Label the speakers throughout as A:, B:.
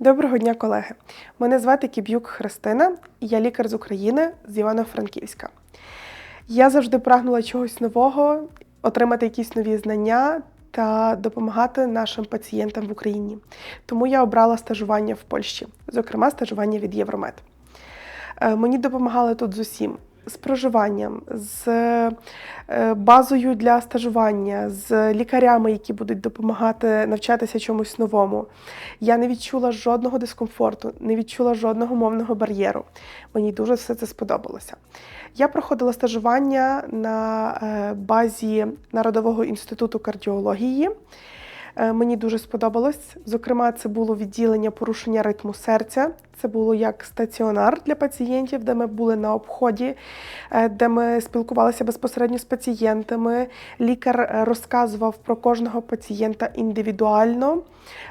A: Доброго дня, колеги. Мене звати Кіб'юк Христина, і я лікар з України з Івано-Франківська. Я завжди прагнула чогось нового, отримати якісь нові знання та допомагати нашим пацієнтам в Україні. Тому я обрала стажування в Польщі, зокрема стажування від Євромед. Е, Мені допомагали тут з усім. З проживанням, з е, базою для стажування, з лікарями, які будуть допомагати навчатися чомусь новому. Я не відчула жодного дискомфорту, не відчула жодного мовного бар'єру. Мені дуже все це сподобалося. Я проходила стажування на е, базі Народового інституту кардіології. Е, Мені дуже сподобалось. Зокрема, це було відділення порушення ритму серця. Це було як стаціонар для пацієнтів, де ми були на обході, е, де ми спілкувалися безпосередньо з пацієнтами. Лікар е, розказував про кожного пацієнта індивідуально,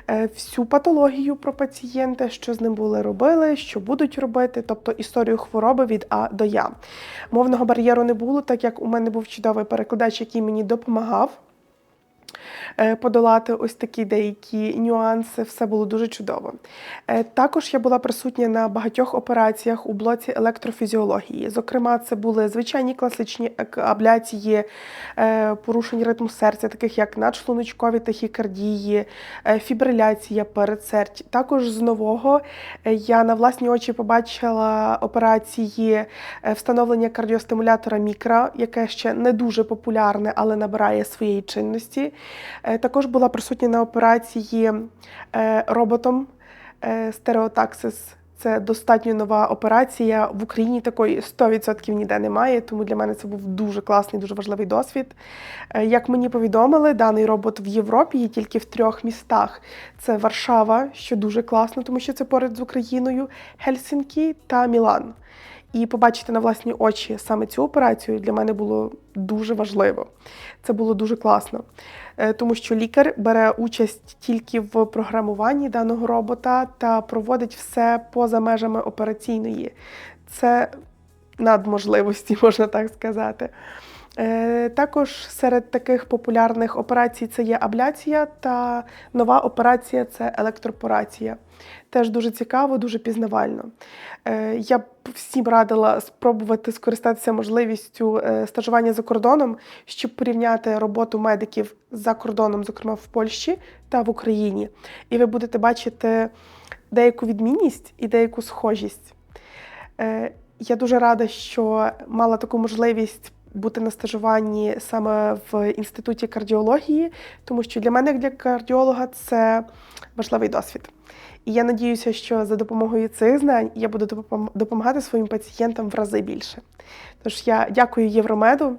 A: всю патологію про пацієнта, що з ним були робили, що будуть робити, тобто історію хвороби від А до Я. Мовного бар'єру не було, так як у мене був чудовий перекладач, який мені допомагав подолати ось такі деякі нюанси. Все було дуже чудово. Е, Також я була присутня на багатьох операціях у блоці електрофізіології. Зокрема, це були звичайні класичні абляції е, порушень ритму серця, таких як надшлуночкові тахікардії, е, фібриляція передсердь. Також з нового е, я на власні очі побачила операції е, встановлення кардіостимулятора мікро, яке ще не дуже популярне, але набирає своєї чинності. Е, Також була присутня на операції е, роботом е, стереотаксис. Це достатньо нова операція. В Україні такої 100% ніде немає, тому для мене це був дуже класний, дуже важливий досвід. Як мені повідомили, даний робот в Європі є тільки в трьох містах: це Варшава, що дуже класно, тому що це поряд з Україною, Хельсінкі та Мілан. І побачити на власні очі саме цю операцію для мене було дуже важливо. Це було дуже класно, Е, тому що лікар бере участь тільки в програмуванні даного робота та проводить все поза межами операційної. Це надможливості, можна так сказати. Е, Також серед таких популярних операцій це є абляція та нова операція це електропорація. Теж дуже цікаво, дуже пізнавально. Е, Я б всім радила спробувати скористатися можливістю е, стажування за кордоном, щоб порівняти роботу медиків за кордоном, зокрема в Польщі та в Україні. І ви будете бачити деяку відмінність і деяку схожість. Я дуже рада, що мала таку можливість бути на стажуванні саме в інституті кардіології, тому що для мене, як для кардіолога, це важливий досвід. І я надіюся, що за допомогою цих знань я буду допом- допомагати своїм пацієнтам в рази більше. Тож я дякую Євромеду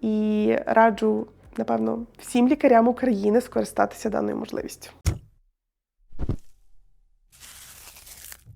A: і раджу, напевно, всім лікарям України скористатися даною можливістю.